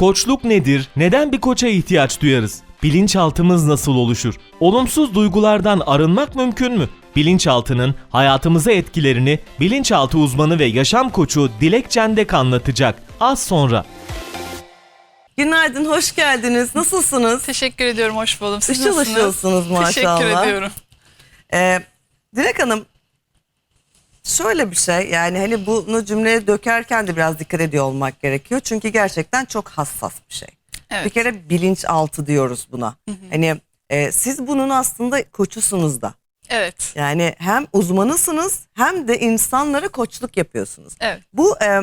Koçluk nedir? Neden bir koça ihtiyaç duyarız? Bilinçaltımız nasıl oluşur? Olumsuz duygulardan arınmak mümkün mü? Bilinçaltının hayatımıza etkilerini bilinçaltı uzmanı ve yaşam koçu Dilek Cendek anlatacak. Az sonra. Günaydın, hoş geldiniz. Nasılsınız? Teşekkür ediyorum, hoş buldum. Siz Işıl nasılsınız? ışılsınız maşallah. Teşekkür ediyorum. Ee, Dilek Hanım, şöyle bir şey yani hani bunu cümleye dökerken de biraz dikkat ediyor olmak gerekiyor. Çünkü gerçekten çok hassas bir şey. Evet. Bir kere bilinçaltı diyoruz buna. Hani e, siz bunun aslında koçusunuz da. Evet, Yani hem uzmanısınız hem de insanlara koçluk yapıyorsunuz. evet. Bu e,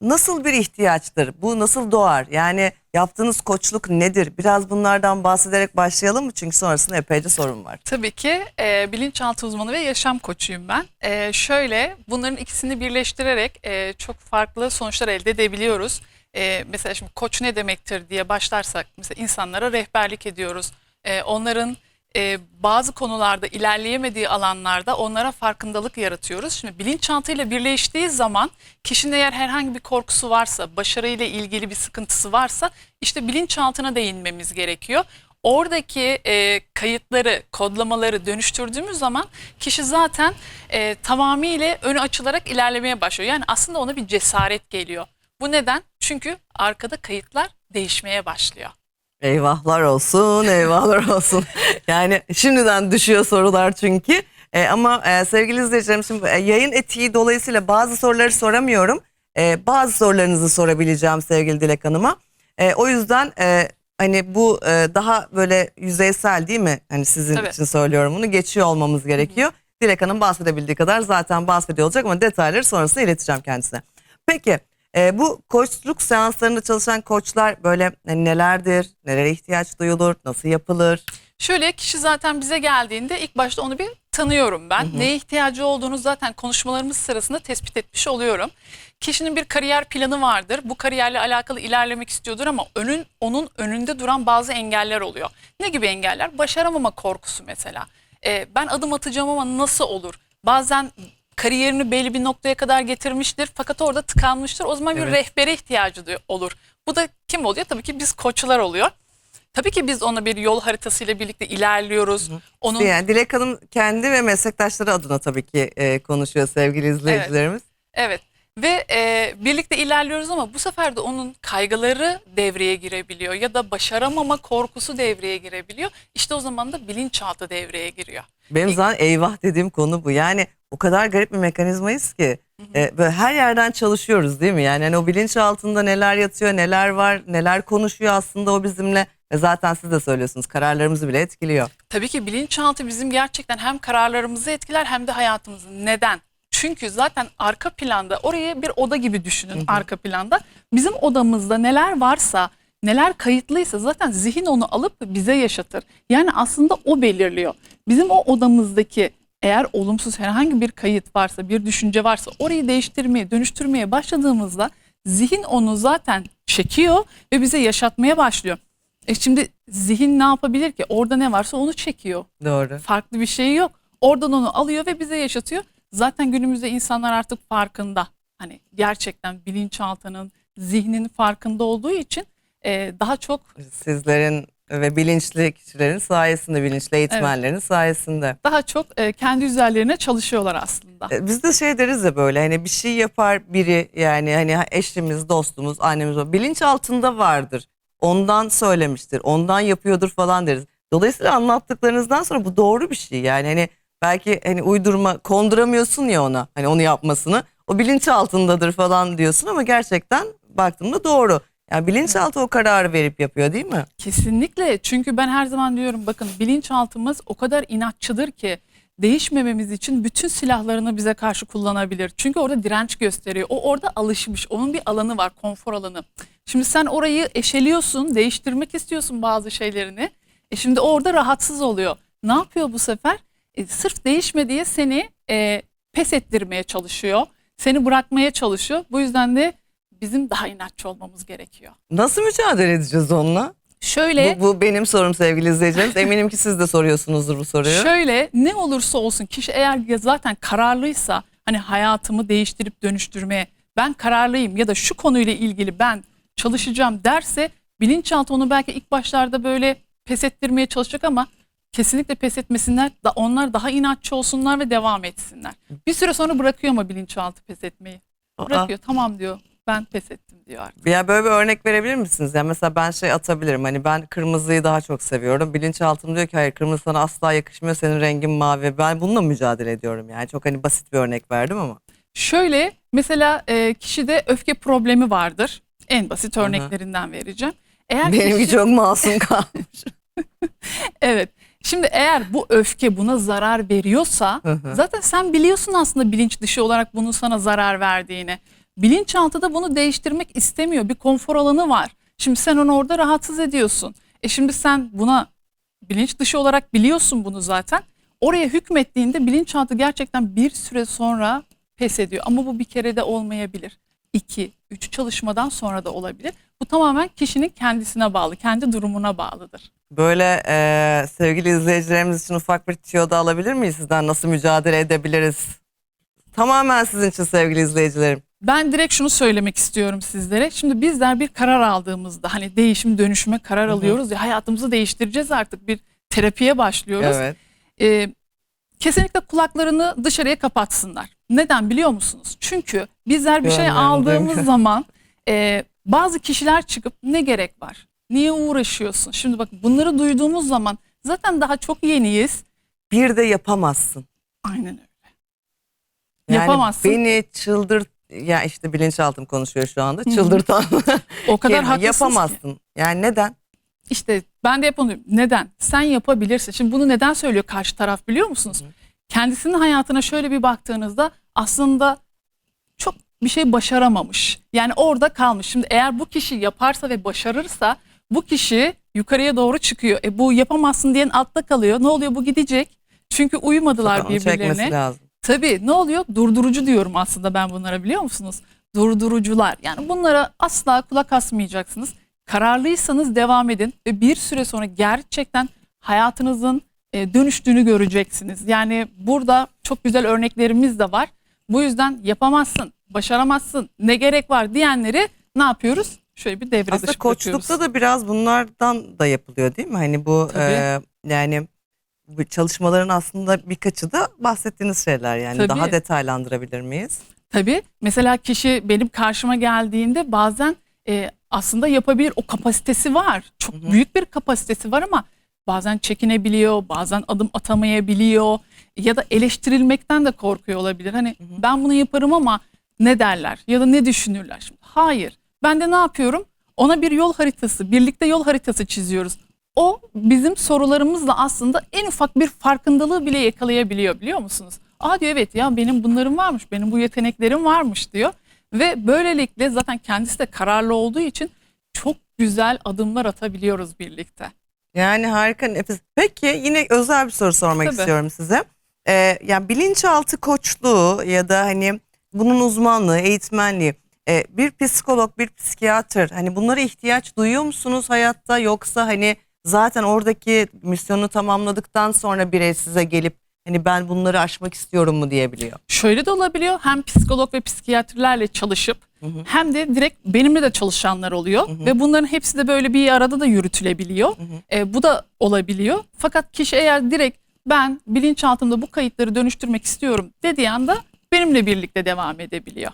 nasıl bir ihtiyaçtır? Bu nasıl doğar? Yani yaptığınız koçluk nedir? Biraz bunlardan bahsederek başlayalım mı? Çünkü sonrasında epeyce sorun var. Tabii ki e, bilinçaltı uzmanı ve yaşam koçuyum ben. E, şöyle, bunların ikisini birleştirerek e, çok farklı sonuçlar elde edebiliyoruz. E, mesela şimdi koç ne demektir diye başlarsak, mesela insanlara rehberlik ediyoruz. E, onların e, bazı konularda ilerleyemediği alanlarda onlara farkındalık yaratıyoruz. Şimdi bilinçaltıyla birleştiği zaman kişinin eğer herhangi bir korkusu varsa, başarıyla ilgili bir sıkıntısı varsa işte bilinçaltına değinmemiz gerekiyor. Oradaki e, kayıtları, kodlamaları dönüştürdüğümüz zaman kişi zaten e, tamamıyla önü açılarak ilerlemeye başlıyor. Yani aslında ona bir cesaret geliyor. Bu neden? Çünkü arkada kayıtlar değişmeye başlıyor. Eyvahlar olsun, eyvahlar olsun. Yani şimdiden düşüyor sorular çünkü. E, ama e, sevgili izleyicilerim şimdi e, yayın etiği dolayısıyla bazı soruları soramıyorum. E, bazı sorularınızı sorabileceğim sevgili Dilek Hanım'a. E, o yüzden e, hani bu e, daha böyle yüzeysel değil mi? Hani sizin Tabii. için söylüyorum bunu. Geçiyor olmamız gerekiyor. Dilek Hanım bahsedebildiği kadar zaten bahsediyor olacak ama detayları sonrasında ileteceğim kendisine. Peki e, bu koçluk seanslarında çalışan koçlar böyle hani nelerdir? Nelere ihtiyaç duyulur? Nasıl yapılır? Şöyle kişi zaten bize geldiğinde ilk başta onu bir tanıyorum ben. Neye ihtiyacı olduğunu zaten konuşmalarımız sırasında tespit etmiş oluyorum. Kişinin bir kariyer planı vardır. Bu kariyerle alakalı ilerlemek istiyordur ama önün onun önünde duran bazı engeller oluyor. Ne gibi engeller? Başaramama korkusu mesela. Ee, ben adım atacağım ama nasıl olur? Bazen kariyerini belli bir noktaya kadar getirmiştir fakat orada tıkanmıştır. O zaman bir Evet. rehbere ihtiyacı olur. Bu da kim oluyor? Tabii ki biz koçlar oluyor. Tabii ki biz ona bir yol haritasıyla birlikte ilerliyoruz. Onun Yani Dilek Hanım kendi ve meslektaşları adına tabii ki e, konuşuyor sevgili izleyicilerimiz. evet ve e, birlikte ilerliyoruz ama bu sefer de onun kaygıları devreye girebiliyor ya da başaramama korkusu devreye girebiliyor. İşte o zaman da bilinçaltı devreye giriyor. Benim zaten eyvah dediğim konu bu. Yani o kadar garip bir mekanizmayız ki. E, böyle her yerden çalışıyoruz değil mi? Yani hani o bilinç altında neler yatıyor, neler var, neler konuşuyor aslında o bizimle. Ve zaten siz de söylüyorsunuz kararlarımızı bile etkiliyor. Tabii ki bilinçaltı bizim gerçekten hem kararlarımızı etkiler hem de hayatımızı. Neden? Çünkü zaten arka planda oraya bir oda gibi düşünün arka planda. Bizim odamızda neler varsa, neler kayıtlıysa zaten zihin onu alıp bize yaşatır. Yani aslında o belirliyor. Bizim o odamızdaki eğer olumsuz herhangi bir kayıt varsa, bir düşünce varsa orayı değiştirmeye, dönüştürmeye başladığımızda zihin onu zaten çekiyor ve bize yaşatmaya başlıyor. E şimdi zihin ne yapabilir ki? Orada ne varsa onu çekiyor. Doğru. Farklı bir şey yok. Oradan onu alıyor ve bize yaşatıyor. Zaten günümüzde insanlar artık farkında. Hani gerçekten bilinçaltının, zihnin farkında olduğu için e, daha çok Sizlerin ve bilinçli kişilerin sayesinde, bilinçli eğitmenlerin sayesinde. daha çok e, kendi üzerlerine çalışıyorlar aslında. E, Biz de şey deriz ya böyle hani bir şey yapar biri yani hani eşimiz, dostumuz, annemiz o bilinç altında vardır. Ondan söylemiştir, ondan yapıyordur falan deriz. Dolayısıyla anlattıklarınızdan sonra bu doğru bir şey yani hani belki hani uydurma konduramıyorsun ya ona hani onu yapmasını. O bilinç altındadır falan diyorsun ama gerçekten baktığımda doğru. Yani bilinçaltı o kararı verip yapıyor değil mi? Kesinlikle çünkü ben her zaman diyorum bakın bilinçaltımız o kadar inatçıdır ki değişmememiz için bütün silahlarını bize karşı kullanabilir. Çünkü orada direnç gösteriyor. O orada alışmış. Onun bir alanı var, konfor alanı. Şimdi sen orayı eşeliyorsun, değiştirmek istiyorsun bazı şeylerini. E şimdi orada rahatsız oluyor. Ne yapıyor bu sefer? E, sırf değişme diye seni e, pes ettirmeye çalışıyor. Seni bırakmaya çalışıyor. Bu yüzden de bizim daha inatçı olmamız gerekiyor. Nasıl mücadele edeceğiz onunla? Şöyle Bu, bu benim sorum sevgili izleyicilerimiz. Eminim ki siz de soruyorsunuzdur bu soruyu. Şöyle ne olursa olsun kişi eğer zaten kararlıysa hani hayatımı değiştirip dönüştürmeye ben kararlıyım ya da şu konuyla ilgili ben çalışacağım derse bilinçaltı onu belki ilk başlarda böyle pes ettirmeye çalışacak ama kesinlikle pes etmesinler. Da onlar daha inatçı olsunlar ve devam etsinler. Bir süre sonra bırakıyor ama bilinçaltı pes etmeyi. Aa. Bırakıyor. Tamam diyor. Ben pes ettim diyor artık. Ya böyle bir örnek verebilir misiniz? Yani mesela ben şey atabilirim. Hani ben kırmızıyı daha çok seviyorum. Bilinçaltım diyor ki hayır kırmızı sana asla yakışmıyor. Senin rengin mavi. Ben bununla mücadele ediyorum yani. Çok hani basit bir örnek verdim ama. Şöyle mesela e, kişide öfke problemi vardır. En basit örneklerinden vereceğim. Eğer Benimki kişi- çok masum kalmış. Evet. Şimdi eğer bu öfke buna zarar veriyorsa Hı hı. zaten sen biliyorsun aslında bilinç dışı olarak bunun sana zarar verdiğini. Bilinçaltı da bunu değiştirmek istemiyor. Bir konfor alanı var. Şimdi sen onu orada rahatsız ediyorsun. E şimdi sen buna bilinç dışı olarak biliyorsun bunu zaten. Oraya hükmettiğinde bilinçaltı gerçekten bir süre sonra pes ediyor. Ama bu bir kere de olmayabilir. İki, üç çalışmadan sonra da olabilir. Bu tamamen kişinin kendisine bağlı, kendi durumuna bağlıdır. Böyle e, sevgili izleyicilerimiz için ufak bir tüyo da alabilir miyiz sizden? Nasıl mücadele edebiliriz? Tamamen sizin için sevgili izleyicilerim. Ben direkt şunu söylemek istiyorum sizlere. Şimdi bizler bir karar aldığımızda hani değişim dönüşüme karar Hı hı. alıyoruz ya hayatımızı değiştireceğiz artık bir terapiye başlıyoruz. Evet. Ee, kesinlikle kulaklarını dışarıya kapatsınlar. Neden biliyor musunuz? Çünkü bizler bir şey aldığımız zaman e, bazı kişiler çıkıp ne gerek var? Niye uğraşıyorsun? Şimdi bak bunları duyduğumuz zaman zaten daha çok yeniyiz. Bir de yapamazsın. Aynen öyle. Yani Yapamazsın. Beni çıldırt ya işte bilinçaltım konuşuyor şu anda. Çıldırtan. O kadar kelime. haklısınız ki. yapamazsın. Yani neden? İşte ben de yapamıyorum. Neden? Sen yapabilirsin. Şimdi bunu neden söylüyor karşı taraf biliyor musunuz? Kendisinin hayatına şöyle bir baktığınızda aslında çok bir şey başaramamış. Yani orada kalmış. Şimdi eğer bu kişi yaparsa ve başarırsa bu kişi yukarıya doğru çıkıyor. E bu yapamazsın diyen altta kalıyor. Ne oluyor? Bu gidecek. Çünkü uyumadılar çekmesi birbirlerine. lazım. Tabii ne oluyor? Durdurucu diyorum aslında ben bunlara biliyor musunuz? Durdurucular. Yani bunlara asla kulak asmayacaksınız. Kararlıysanız devam edin ve bir süre sonra gerçekten hayatınızın e, dönüştüğünü göreceksiniz. Yani burada çok güzel örneklerimiz de var. Bu yüzden yapamazsın, başaramazsın, ne gerek var diyenleri ne yapıyoruz? Şöyle bir devre Aslında dışı koçlukta da biraz bunlardan da yapılıyor değil mi? Hani bu Tabii. e, yani bu çalışmaların aslında birkaçı da bahsettiğiniz şeyler yani Tabii. daha detaylandırabilir miyiz? Tabii. Mesela kişi benim karşıma geldiğinde bazen e, aslında yapabilir. O kapasitesi var. Çok Hı hı. büyük bir kapasitesi var ama bazen çekinebiliyor, bazen adım atamayabiliyor ya da eleştirilmekten de korkuyor olabilir. Hani hı. ben bunu yaparım ama ne derler ya da ne düşünürler? Şimdi, hayır. Ben de ne yapıyorum? Ona bir yol haritası, birlikte yol haritası çiziyoruz. O bizim sorularımızla aslında en ufak bir farkındalığı bile yakalayabiliyor biliyor musunuz? Aa diyor evet ya benim bunlarım varmış, benim bu yeteneklerim varmış diyor. Ve böylelikle zaten kendisi de kararlı olduğu için çok güzel adımlar atabiliyoruz birlikte. Yani harika nefis. Peki yine özel bir soru sormak Tabii. istiyorum size. Ee, yani bilinçaltı koçluğu ya da hani bunun uzmanlığı, eğitmenliği e, bir psikolog, bir psikiyatr hani bunlara ihtiyaç duyuyor musunuz hayatta yoksa hani zaten oradaki misyonu tamamladıktan sonra birey size gelip hani ben bunları aşmak istiyorum mu diyebiliyor? Şöyle de olabiliyor hem psikolog ve psikiyatrlerle çalışıp Hı hı. hem de direkt benimle de çalışanlar oluyor Hı hı. ve bunların hepsi de böyle bir arada da yürütülebiliyor. Hı hı. E, bu da olabiliyor. Fakat kişi eğer direkt ben bilinçaltımda bu kayıtları dönüştürmek istiyorum dediği anda benimle birlikte devam edebiliyor.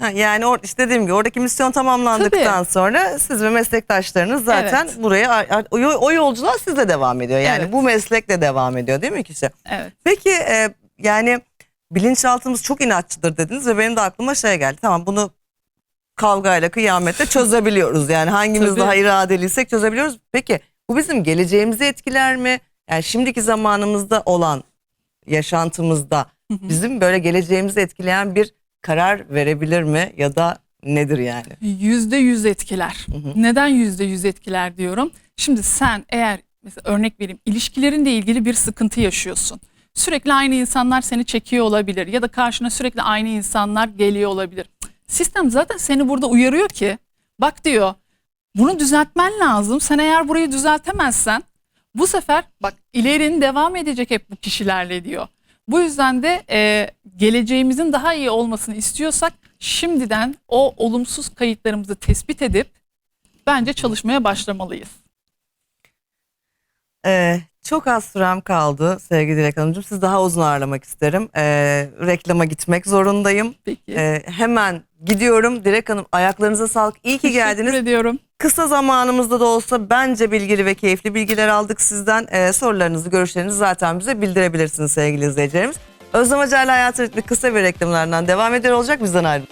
Ha, yani or, işte dediğim gibi oradaki misyon tamamlandıktan sonra siz ve meslektaşlarınız zaten Evet. buraya o, o yolculuğa sizle devam ediyor. Yani Evet. bu meslekle devam ediyor değil mi kişi? Evet. Peki e, yani bilinçaltımız çok inatçıdır dediniz ve benim de aklıma şey geldi. Tamam bunu kavgayla kıyamette çözebiliyoruz. Yani hangimiz Tabii. daha iradeliysek çözebiliyoruz. Peki bu bizim geleceğimizi etkiler mi? Yani şimdiki zamanımızda olan yaşantımızda bizim böyle geleceğimizi etkileyen bir karar verebilir mi ya da nedir yani? Yüzde yüz etkiler. Hı hı. Neden yüzde yüz etkiler diyorum? Şimdi sen eğer mesela örnek vereyim ilişkilerinle ilgili bir sıkıntı yaşıyorsun. Sürekli aynı insanlar seni çekiyor olabilir ya da karşına sürekli aynı insanlar geliyor olabilir. Sistem zaten seni burada uyarıyor ki bak diyor bunu düzeltmen lazım. Sen eğer burayı düzeltemezsen bu sefer bak ilerin devam edecek hep bu kişilerle diyor. Bu yüzden de e, geleceğimizin daha iyi olmasını istiyorsak şimdiden o olumsuz kayıtlarımızı tespit edip bence çalışmaya başlamalıyız. Ee, çok az sürem kaldı sevgili Dilek Hanımcığım. Siz daha uzun ağırlamak isterim. Ee, reklama gitmek zorundayım. Peki. Ee, hemen gidiyorum. Dilek Hanım ayaklarınıza sağlık. İyi ki Teşekkür geldiniz. ediyorum. Kısa zamanımızda da olsa bence bilgili ve keyifli bilgiler aldık sizden. Ee, sorularınızı, görüşlerinizi zaten bize bildirebilirsiniz sevgili izleyicilerimiz. Özlem Hoca Hayat Ritmi kısa bir reklamlardan devam ediyor olacak bizden ayrı.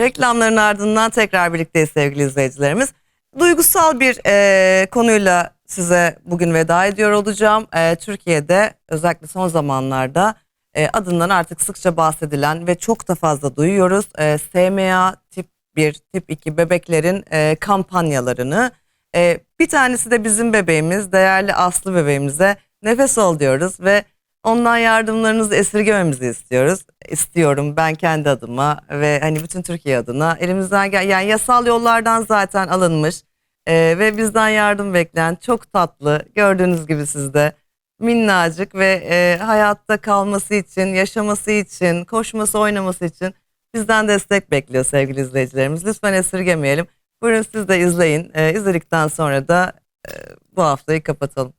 Reklamların ardından tekrar birlikteyiz sevgili izleyicilerimiz. Duygusal bir e, konuyla size bugün veda ediyor olacağım. E, Türkiye'de özellikle son zamanlarda e, adından artık sıkça bahsedilen ve çok da fazla duyuyoruz. E, SMA tip 1, tip 2 bebeklerin e, kampanyalarını. E, bir tanesi de bizim bebeğimiz, değerli Aslı bebeğimize nefes ol diyoruz ve ondan yardımlarınızı esirgememizi istiyoruz. İstiyorum ben kendi adıma ve hani bütün Türkiye adına elimizden gel yani yasal yollardan zaten alınmış e, ve bizden yardım bekleyen çok tatlı gördüğünüz gibi sizde minnacık ve e, hayatta kalması için, yaşaması için, koşması, oynaması için bizden destek bekliyor sevgili izleyicilerimiz. Lütfen esirgemeyelim. Buyurun siz de izleyin. E, izledikten sonra da e, bu haftayı kapatalım.